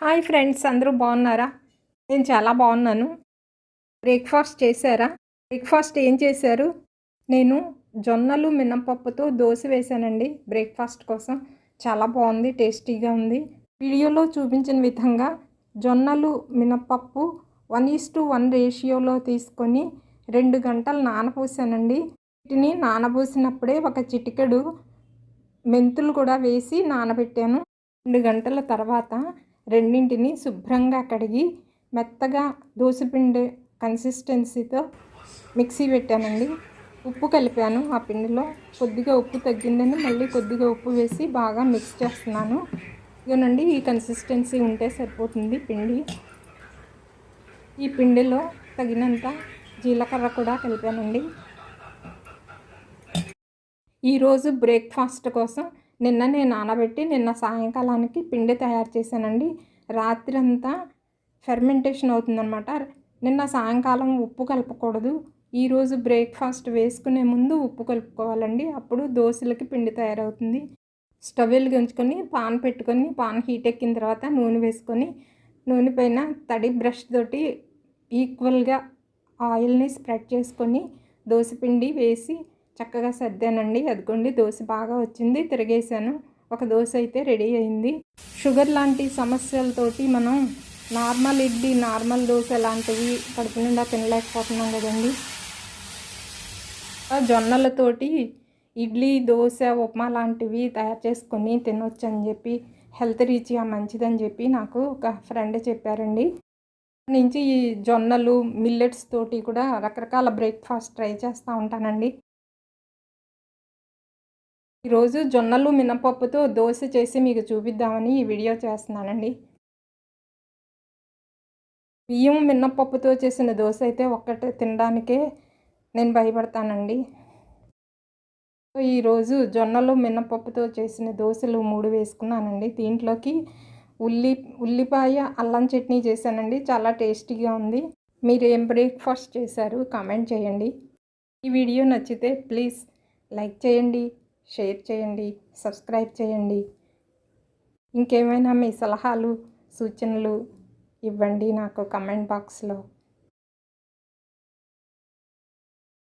Hi friends అందరూ బాగున్నారా? నేను చాలా బాగున్నాను. బ్రేక్ఫాస్ట్ చేశారా? బ్రేక్ఫాస్ట్ ఏం చేశారు? నేను జొన్నలు మినపప్పుతో దోశ వేశానండి బ్రేక్ఫాస్ట్ కోసం. చాలా బాగుంది టేస్టీగా ఉంది. వీడియోలో చూపించిన విధంగా జొన్నలు మినపప్పు వన్ ఈస్ టు వన్ రేషియోలో తీసుకొని రెండు గంటలు నానపోసానండి వీటిని నానబోసినప్పుడే ఒక చిటికెడు మెంతులు కూడా వేసి నానబెట్టాను. రెండు గంటల తర్వాత రెండింటిని శుభ్రంగా కడిగి మెత్తగా దోశపిండి కన్సిస్టెన్సీతో మిక్సీ పెట్టానండి. ఉప్పు కలిపాను ఆ పిండిలో. కొద్దిగా ఉప్పు తగ్గిందని మళ్ళీ కొద్దిగా ఉప్పు వేసి బాగా మిక్స్ చేస్తున్నాను. ఇదనండి ఈ కన్సిస్టెన్సీ ఉంటే సరిపోతుంది పిండి. ఈ పిండిలో తగినంత జీలకర్ర కూడా కలిపానండి. ఈరోజు బ్రేక్ఫాస్ట్ కోసం నిన్న నేను నానబెట్టి నిన్న సాయంకాలానికి పిండి తయారు చేశానండి. రాత్రి అంతా ఫెర్మెంటేషన్ అవుతుందన్నమాట. నిన్న సాయంకాలం ఉప్పు కలపకూడదు. ఈరోజు బ్రేక్ఫాస్ట్ వేసుకునే ముందు ఉప్పు కలుపుకోవాలండి. అప్పుడు దోశలకి పిండి తయారవుతుంది. స్టవ్ వెలిగించుకొని పాన్ పెట్టుకొని పాన్ హీట్ ఎక్కిన తర్వాత నూనె వేసుకొని నూనె పైన తడి బ్రష్ తోటి ఈక్వల్గా ఆయిల్ని స్ప్రెడ్ చేసుకొని దోశ పిండి వేసి చక్కగా సర్దానండి. అదిగోండి దోశ బాగా వచ్చింది. తిరిగేసాను ఒక దోశ అయితే రెడీ అయింది. షుగర్ లాంటి సమస్యలతోటి మనం నార్మల్ ఇడ్లీ నార్మల్ దోశ లాంటివి కడుపు నిండా తినలేకపోతున్నాం కదండి. జొన్నలతోటి ఇడ్లీ దోశ ఉప్మా లాంటివి తయారు చేసుకొని తినొచ్చు అని చెప్పి హెల్త్ రీచ్గా మంచిదని చెప్పి నాకు ఒక ఫ్రెండ్ చెప్పారండి. నుంచి ఈ జొన్నలు మిల్లెట్స్ తోటి కూడా రకరకాల బ్రేక్ఫాస్ట్ ట్రై చేస్తూ ఉంటానండి. ఈరోజు జొన్నలు మినపప్పుతో దోశ చేసి మీకు చూపిద్దామని ఈ వీడియో చేస్తున్నానండి. బియ్యం మినపప్పుతో చేసిన దోశ అయితే ఒక్కటే తినడానికే నేను భయపడతానండి. ఈరోజు జొన్నలు మినపప్పుతో చేసిన దోశలు మూడు వేసుకున్నానండి. దీంట్లోకి ఉల్లి ఉల్లిపాయ అల్లం చట్నీ చేశానండి. చాలా టేస్టీగా ఉంది. మీరు ఏం బ్రేక్ఫాస్ట్ చేశారు కామెంట్ చేయండి. ఈ వీడియో నచ్చితే ప్లీజ్ లైక్ చేయండి. షేర్ చేయండి సబ్స్క్రైబ్ చేయండి. ఇంకేమైనా మీ సలహాలు సూచనలు ఇవ్వండి నాకు కమెంట్ బాక్స్లో.